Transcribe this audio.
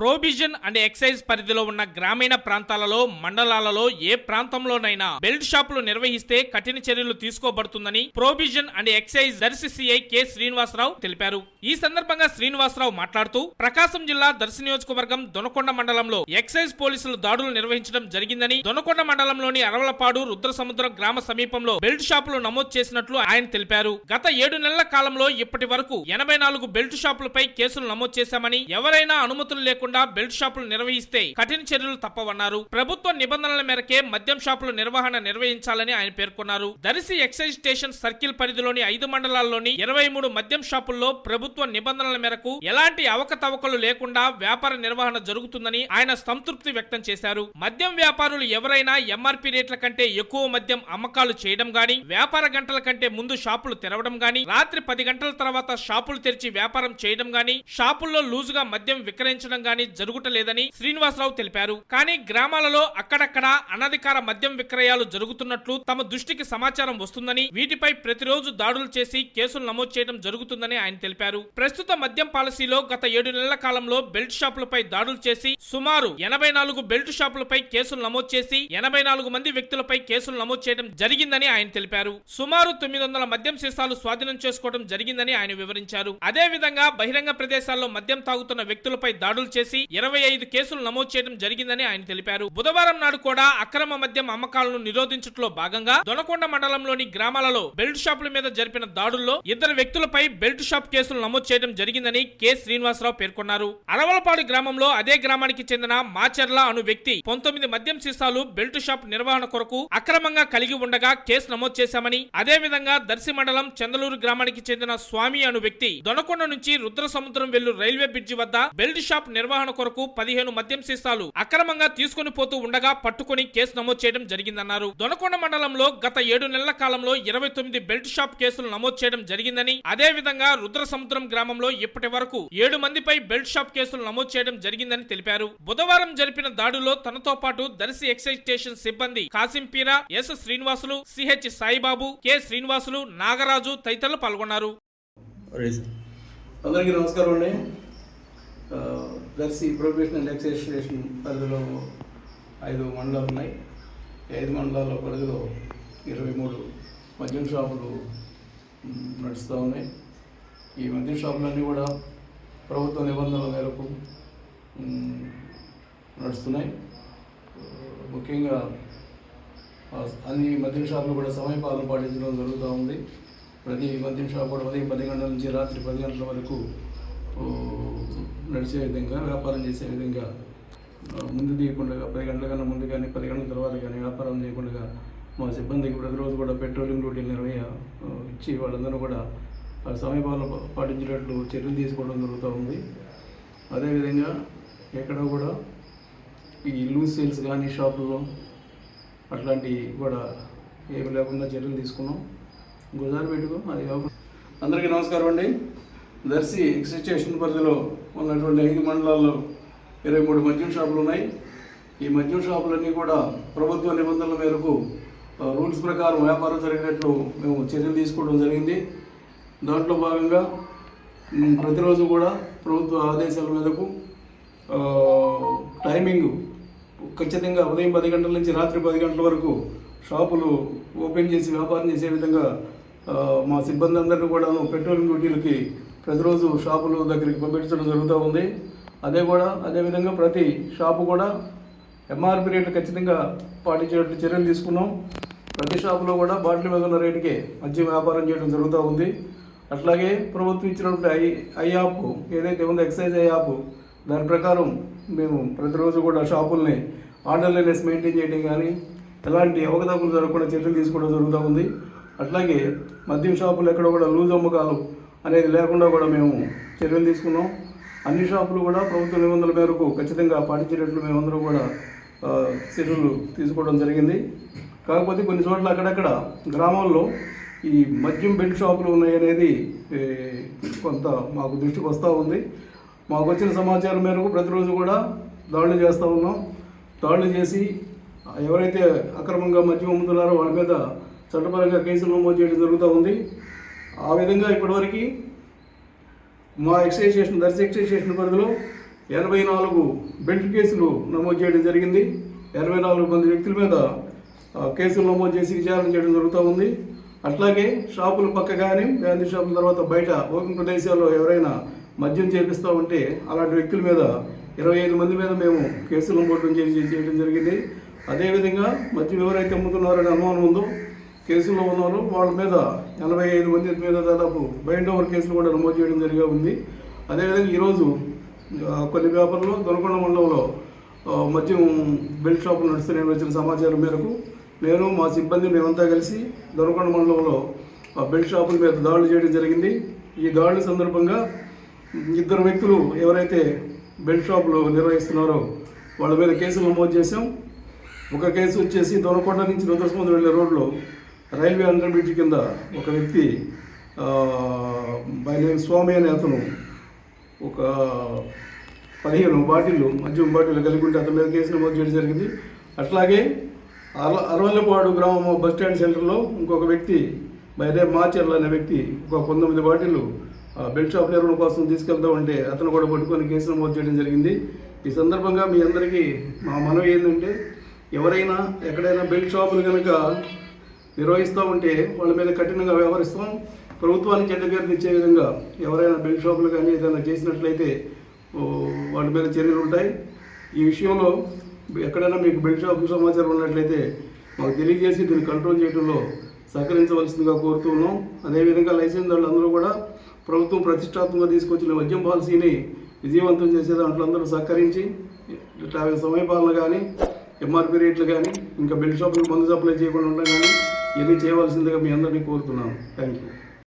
Provision and excise పరిధిలో ఉన్న గ్రామీణ ప్రాంతాలలో మండలాలలో ఏ ప్రాంతంలోనైనా బెల్ట్ షాపులు నిర్వహిస్తే కఠిన చర్యలు తీసుకోబడుతుందని provision and excise Darsi CI K Srinivasarao తెలిపారు. ఈ సందర్భంగా శ్రీనివాసరావు మాట్లాడుతూ ప్రకాశం జిల్లా దర్శి నియోజకవర్గం దొనకొండ మండలంలో ఎక్సైజ్ పోలీసులు దాడులు నిర్వహించడం జరిగిందని దొనకొండ మండలంలోని అరవలపాడు రుద్రసముద్రం గ్రామ సమీపంలో బెల్ట్ షాపులు నమోదు చేసినట్లు ఆయన తెలిపారు. గత ఏడు నెలల కాలంలో ఇప్పటి వరకు ఎనభై నాలుగు బెల్ట్ షాపులపై కేసులు నమోదు చేశామని ఎవరైనా అనుమతులు లేకుండా బెల్ట్ షాపులు నిర్వహిస్తే కఠిన చర్యలు తప్పవన్నారు. ప్రభుత్వ నిబంధనల మేరకే మద్యం షాపుల నిర్వహణ నిర్వహించాలని ఆయన పేర్కొన్నారు. దరిసి ఎక్సైజ్ స్టేషన్ సర్కిల్ పరిధిలోని ఐదు మండలాల్లోని ఇరవై మూడు మద్యం షాపుల్లో ప్రభుత్వ నిబంధనల మేరకు ఎలాంటి అవకతవకలు లేకుండా వ్యాపార నిర్వహణ జరుగుతుందని ఆయన సంతృప్తి వ్యక్తం చేశారు. మద్యం వ్యాపారులు ఎవరైనా ఎంఆర్పి రేట్ల కంటే ఎక్కువ మద్యం అమ్మకాలు చేయడం గాని వ్యాపార గంటల కంటే ముందు షాపులు తెరవడం గాని రాత్రి పది గంటల తర్వాత షాపులు తెరిచి వ్యాపారం చేయడం గాని షాపుల్లో లూజుగా మద్యం విక్రయించడం గాని జరుగుటలేదని శ్రీనివాసరావు తెలిపారు. కానీ గ్రామాలలో అక్కడక్కడ అనధికార మద్యం విక్రయాలు జరుగుతున్నట్లు తమ దృష్టికి సమాచారం వస్తుందని వీటిపై ప్రతిరోజు దాడులు చేసి కేసులు నమోదు చేయడం జరుగుతుందని ఆయన తెలిపారు. ప్రస్తుత మద్యం పాలసీలో గత ఏడు నెలల కాలంలో బెల్ట్ షాపులపై దాడులు చేసి సుమారు ఎనభై నాలుగు బెల్ట్ షాపులపై కేసులు నమోదు చేసి ఎనభై నాలుగు మంది వ్యక్తులపై కేసులు నమోదు చేయడం జరిగిందని ఆయన తెలిపారు. సుమారు తొమ్మిది వందల మద్యం సీసాలు స్వాధీనం చేసుకోవడం జరిగిందని ఆయన వివరించారు. అదే విధంగా బహిరంగ ప్రదేశాల్లో మద్యం తాగుతున్న వ్యక్తులపై దాడులు చేసి ఇరవై ఐదు కేసులు నమోదు చేయడం జరిగిందని ఆయన తెలిపారు. బుధవారం నాడు కూడా అక్రమ మద్యం అమ్మకాలను నిరోధించడంలో భాగంగా దొనకొండ మండలంలోని గ్రామాలలో బెల్ట్ షాపుల మీద జరిపిన దాడుల్లో ఇద్దరు వ్యక్తులపై బెల్ట్ షాప్ కేసులు నమోదు చేయడం జరిగిందని కె. శ్రీనివాసరావు పేర్కొన్నారు. అరవలపాడు గ్రామంలో అదే గ్రామానికి చెందిన మాచెర్ల అను వ్యక్తి పంతొమ్మిది మద్యం సీసాలు బెల్ట్ షాప్ నిర్వహణ కొరకు అక్రమంగా కలిగి ఉండగా కేసు నమోదు చేశామని అదే విధంగా దర్శి మండలం చందలూరు గ్రామానికి చెందిన స్వామి అను వ్యక్తి దొనకొండ నుంచి రుద్ర సముద్రం వెళ్ళు రైల్వే బ్రిడ్జి వద్ద బెల్ట్ షాప్ నిర్వహణ కొరకు పదిహేను మద్యం సీసాలు అక్రమంగా తీసుకుని పోతూ ఉండగా పట్టుకుని కేసు నమోదు చేయడం జరిగిందన్నారు. దొనకొండ మండలంలో గత ఏడు నెలల కాలంలో ఇరవై తొమ్మిది బెల్ట్ షాప్ కేసులు నమోదు చేయడం జరిగిందని అదే విధంగా రుద్ర సముద్రం గ్రామంలో ఇప్పటి వరకు ఏడు మందిపై బెల్ట్ షాప్ కేసులు నమోదు చేయడం జరిగిందని తెలిపారు. బుధవారం జరిపిన దాడిలో తనతో పాటు దర్శి ఎక్సైజ్ స్టేషన్ సిబ్బంది Kasimpeera S Srinivasulu CH Saibabu K Srinivasulu Nagaraju తదితరులు పాల్గొన్నారు. అందరికీ నమస్కారం అండి. దర్శి ప్రొఫెషనల్ ఎక్సైజ్ స్టేషన్ పరిధిలో ఐదు మండలాలు ఉన్నాయి. ఐదు మండలాల పరిధిలో ఇరవై మూడు మద్యం షాపులు నడుస్తూ ఉన్నాయి. ఈ మద్యం షాపులన్నీ కూడా ప్రభుత్వ నిబంధనల మేరకు నడుస్తున్నాయి. ముఖ్యంగా అన్ని మద్యం షాపులు కూడా సమయపాలన పాటించడం జరుగుతూ ఉంది. ప్రతి మద్యం షాపు కూడా ఉదయం పది గంటల నుంచి రాత్రి పది గంటల వరకు నడిచే విధంగా వ్యాపారం చేసే విధంగా ముందు తీయకుండా పది గంటల కన్నా ముందు కానీ పది గంటల తర్వాత కానీ వ్యాపారం చేయకుండా మా సిబ్బందికి ప్రతిరోజు కూడా పెట్రోలింగ్ డ్యూటీలు నిర్వహి ఇచ్చి వాళ్ళందరూ కూడా ఆ సమయపాలన పాటించేటట్లు చర్యలు తీసుకోవడం జరుగుతూ ఉంది. అదేవిధంగా ఎక్కడ కూడా ఈ లూజ్ సేల్స్ కానీ షాపుల్లో అట్లాంటివి కూడా ఏమి లేకుండా చర్యలు తీసుకున్నాం. గుజారు పెట్టుకో అది కాకుండా అందరికీ నమస్కారం అండి. దర్శి ఎక్సైజ్ స్టేషన్ పరిధిలో ఉన్నటువంటి ఐదు మండలాల్లో ఇరవై మూడు మద్యం షాపులు ఉన్నాయి. ఈ మద్యం షాపులన్నీ కూడా ప్రభుత్వ నిబంధనల మేరకు రూల్స్ ప్రకారం వ్యాపారం జరిగినట్లు మేము చర్యలు తీసుకోవడం జరిగింది. దాంట్లో భాగంగా ప్రతిరోజు కూడా ప్రభుత్వ ఆదేశాల మేరకు టైమింగ్ ఖచ్చితంగా ఉదయం పది గంటల నుంచి రాత్రి పది గంటల వరకు షాపులు ఓపెన్ చేసి వ్యాపారం చేసే విధంగా మా సిబ్బంది అందరినీ కూడా పెట్రోలింగ్ డ్యూటీలకి ప్రతిరోజు షాపులు దగ్గరికి పంపించడం జరుగుతూ ఉంది. అదే కూడా అదేవిధంగా ప్రతి షాపు కూడా ఎంఆర్పి రేట్లు ఖచ్చితంగా పాటించేటట్లు చర్యలు తీసుకున్నాం. ప్రతి షాపులో కూడా బాటిల్ మీద ఉన్న రేటుకే మద్యం వ్యాపారం చేయడం జరుగుతూ ఉంది. అట్లాగే ప్రభుత్వం ఇచ్చినటువంటి ఐ ఐ యాప్ ఏదైతే ఉందో ఎక్సైజ్ ఐ యాప్ దాని ప్రకారం మేము ప్రతిరోజు కూడా షాపుల్ని ఆర్డర్లెస్ మెయింటైన్ చేయడం కానీ ఎలాంటి అవకతవకలు జరగకుండా చర్యలు తీసుకోవడం జరుగుతూ ఉంది. అట్లాగే మద్యం షాపులు ఎక్కడ కూడా లూజ్ అమ్మకాలు అనేది లేకుండా కూడా మేము చర్యలు తీసుకున్నాం. అన్ని షాపులు కూడా ప్రభుత్వ నిబంధనల మేరకు ఖచ్చితంగా పాటించేటట్లు మేమందరం కూడా చర్యలు తీసుకోవడం జరిగింది. కాకపోతే కొన్ని చోట్ల అక్కడక్కడ గ్రామాల్లో ఈ మద్యం బెల్ట్ షాపులు ఉన్నాయనేది కొంత మాకు దృష్టికి వస్తూ ఉంది. మాకు వచ్చిన సమాచారం మేరకు ప్రతిరోజు కూడా దాడులు చేస్తూ ఉన్నాం. దాడులు చేసి ఎవరైతే అక్రమంగా మద్యం అమ్ముతున్నారో వాళ్ళ మీద చట్టపరంగా కేసులు నమోదు చేయడం జరుగుతూ ఉంది. ఆ విధంగా ఇప్పటివరకు మా excise station Darsi excise station పరిధిలో ఎనభై నాలుగు బెల్ట్ కేసులు నమోదు చేయడం జరిగింది. ఎనభై నాలుగు మంది వ్యక్తుల మీద కేసులు నమోదు చేసి విచారణ చేయడం జరుగుతూ ఉంది. అట్లాగే షాపుల పక్క కానీ గాంధీ షాపుల తర్వాత బయట ఓపెన్ ప్రదేశాల్లో ఎవరైనా మద్యం చేపిస్తూ ఉంటే అలాంటి వ్యక్తుల మీద ఇరవై ఐదు మంది మీద మేము కేసులు నమోదు చేసి చేయడం జరిగింది. అదేవిధంగా మద్యం ఎవరైతే అమ్ముతున్నారనే అనుమానం ఉందో కేసుల్లో ఉన్నారు వాళ్ళ మీద ఎనభై ఐదు మంది మీద దాదాపు బైండ్ ఓవర్ కేసులు కూడా నమోదు చేయడం జరిగా ఉంది. అదేవిధంగా ఈరోజు కొన్ని పేపర్లు దొనకొండ మండలంలో మద్యం బెల్ట్ షాపులు నడుస్తున్నాయని వచ్చిన సమాచారం మేరకు నేను మా సిబ్బంది మేమంతా కలిసి దొనకొండ మండలంలో ఆ బెల్ట్ షాపుల మీద దాడులు చేయడం జరిగింది. ఈ దాడుల సందర్భంగా ఇద్దరు వ్యక్తులు ఎవరైతే బెల్ట్ షాపులు నిర్వహిస్తున్నారో వాళ్ళ మీద కేసులు నమోదు చేశాం. ఒక కేసు వచ్చేసి దొనకొండ నుంచి రుద్రస్మంది వెళ్ళే రోడ్లో రైల్వే అండర్ బ్రిడ్జ్ కింద ఒక వ్యక్తి బై నేమ్ స్వామి అనే అతను ఒక పదిహేను బాటిల్లు మద్యం బాటిల్ కలిగి ఉంటే అతని మీద కేసు నమోదు చేయడం జరిగింది. అట్లాగే అర అరవల్లపాడు గ్రామం బస్ స్టాండ్ సెంటర్లో ఇంకొక వ్యక్తి బయదే మాచర్ల అనే వ్యక్తి ఒక పంతొమ్మిది బాటిల్లు బెల్ట్ షాప్ నిర్వహణ కోసం తీసుకెళ్తామంటే అతను కూడా పట్టుకొని కేసు నమోదు చేయడం జరిగింది. ఈ సందర్భంగా మీ అందరికీ మా మనవి ఏంటంటే ఎవరైనా ఎక్కడైనా బెల్ట్ షాపులు కనుక నిర్వహిస్తూ ఉంటే వాళ్ళ మీద కఠినంగా వ్యవహరిస్తాం. ప్రభుత్వానికి చెడ్డ ఇచ్చే విధంగా ఎవరైనా బెల్ట్ షాపులు కానీ ఏదైనా చేసినట్లయితే వాళ్ళ మీద చర్యలు ఉంటాయి. ఈ విషయంలో ఎక్కడైనా మీకు బెల్ట్ షాపు సమాచారం ఉన్నట్లయితే మాకు తెలియజేసి దీన్ని కంట్రోల్ చేయడంలో సహకరించవలసిందిగా కోరుతున్నాం అదేవిధంగా లైసెన్స్ అందరూ కూడా ప్రభుత్వం ప్రతిష్టాత్మకంగా తీసుకొచ్చిన మద్యం పాలసీని విజయవంతం చేసే దాంట్లో అందరూ సహకరించి సమయపాలన కానీ ఎంఆర్పీ రేట్లు కానీ ఇంకా బెల్ట్ షాపులకు మందు సప్లై చేయకుండా ఉండడం కానీ ఇవన్నీ చేయవలసిందిగా మీ అందరినీ కోరుతున్నాను. Thank you